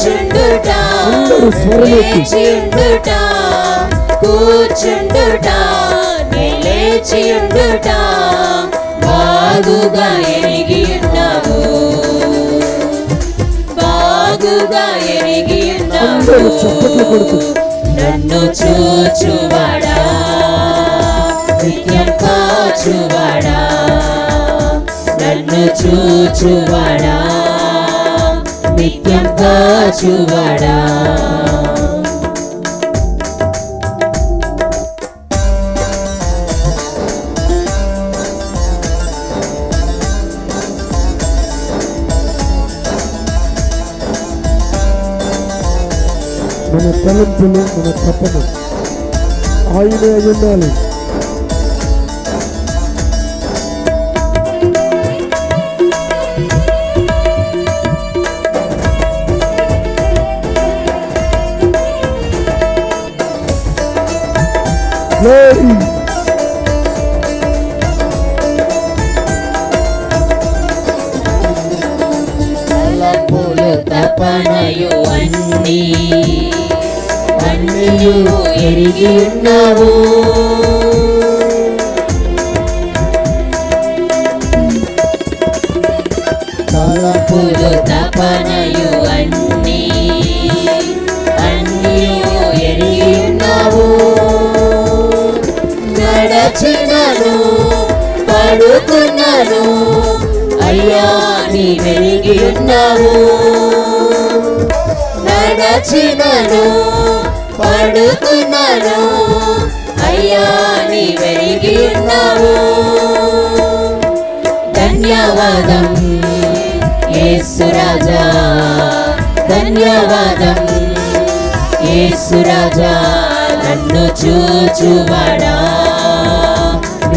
కూర్చుండుట. లేచియుండుట కూర్చుండుట నిలేచియుండుట బాగుగా ఎరిగి ఉన్నావు బాగుగా ఎరిగి ఉన్నావు. నన్ను చూచువాడా నిత్యం కాచువాడా నన్ను చూచువాడా నిత్యం కాచువడా. మన తలంపులు మన తపన. ఆయనే అయి Glory. తలపులు తపనయు అన్నీ అన్నీయు ఎరిగి ఉన్నావు నడచినను పడుకున్నాను అయ్యా నీ వెలిగి ఉన్నావు. నడచినను పడుకున్నాను అయ్యా నీ వెలిగి ఉన్నావు. ధన్యవాదం యేసురాజా ధన్యవాదం యేసురాజా నన్ను చూచువాడా?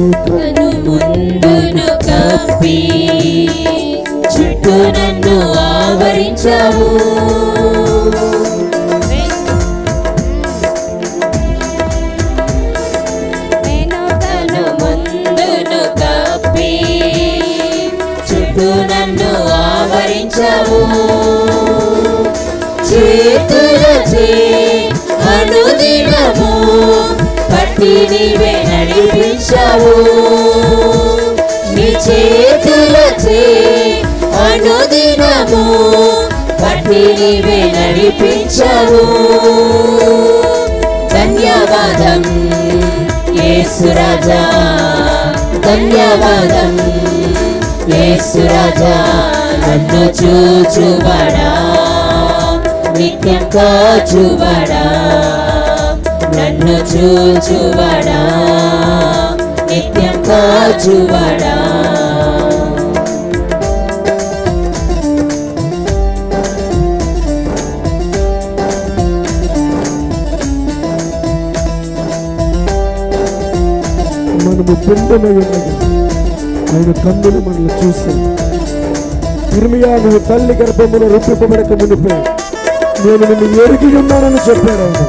నేను ముందును కప్పి చుట్టూ నన్ను ఆవరించావు. నన్ను ముందును కప్పి అనుదినము. నీవే నడిపించావు. నీ చేతులచే అనుదినము పట్టి నీవే నడిపించావు. ధన్యవాదం యేసురాజా ధన్యవాదం యేసురాజా నన్ను చూచుబడా నిత్యం కాచుబడా నన్ను చూచువడా? నిత్యం కాచువడా? మనము పిండమై ఉన్నది ఆయన కన్నులు మనల్ని చూస్తాయి ఇర్మియా నువ్వు తల్లి గర్భములో రూపింపబడక మునిపే. నేను నిన్ను ఎరిగి ఉన్నానని చెప్పాడు ఆయన.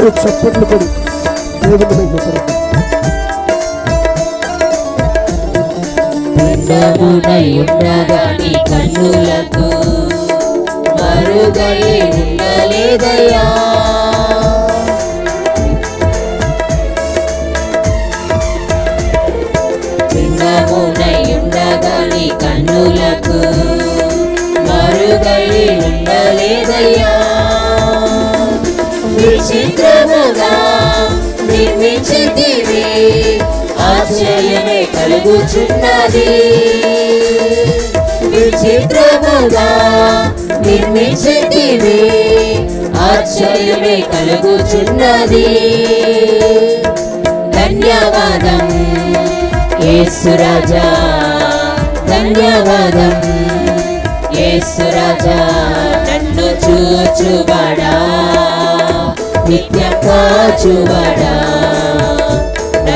అందరూ చప్పట్లు కొడు దేవుని మహిమపరచండి. కన్నులకు మరుగై ఉండలేదయ్యా జరుగుచున్నది. విచిత్రముగా నిర్మించితివి ఆశ్చర్యమే కలుగుచున్నది. ధన్యవాదం యేసురాజా ధన్యవాదం యేసురాజా నన్ను చూచువాడా నిత్యం కాచువాడా.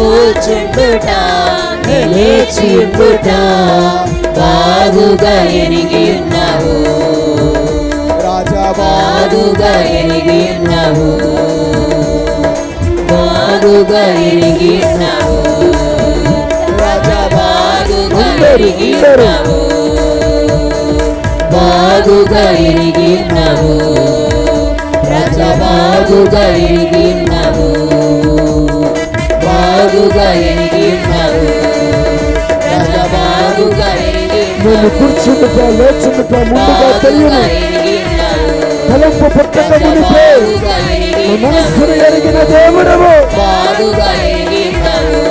కూర్చుండుట లేచిండుట బాగుగా ఎరిగి ఉన్నావు. రాజా బాగుగా ఎరిగి ఉన్నావు. బాగుగా ఎరిగి ఉన్నావు. రాజా బాగుగా ఎరిగి ఉన్నావు. బాగుగా ఎరిగి ఉన్నావు. రాజా బాగుగా ఎరిగి బాగుగా ఎరిగి ఉన్నావు బాగుగా నేను కూర్చుండుట లేచుండుట ముందుగా తెలియను తలంపు పుట్టక మునిపే మనస్సును ఎరిగిన దేవుడము బాగుగా ఎరిగినావు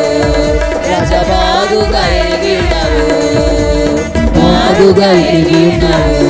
రజ బాగుగా ఎరిగినావు బాగుగా ఎరిగినావు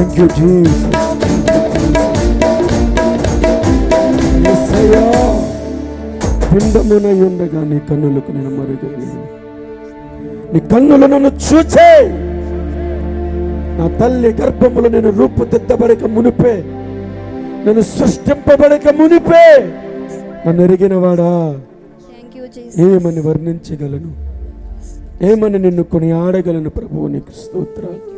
థ్యాంక్ యూ యేసయ్యా పిండమునై ఉండగా నీ కన్నులకు నేను మరుగైనాను. నీ కన్నులు నన్ను చూచే. నా తల్లి గర్భములు నేను రూపుదిద్దబడక మునిపే. నేను సృష్టింపబడక మునిపే. నన్ను ఎరిగినవాడా? ఏమని వర్ణించగలను? ఏమని నిన్ను కొని ఆడగలను? ప్రభువు నీకు స్తోత్రాలు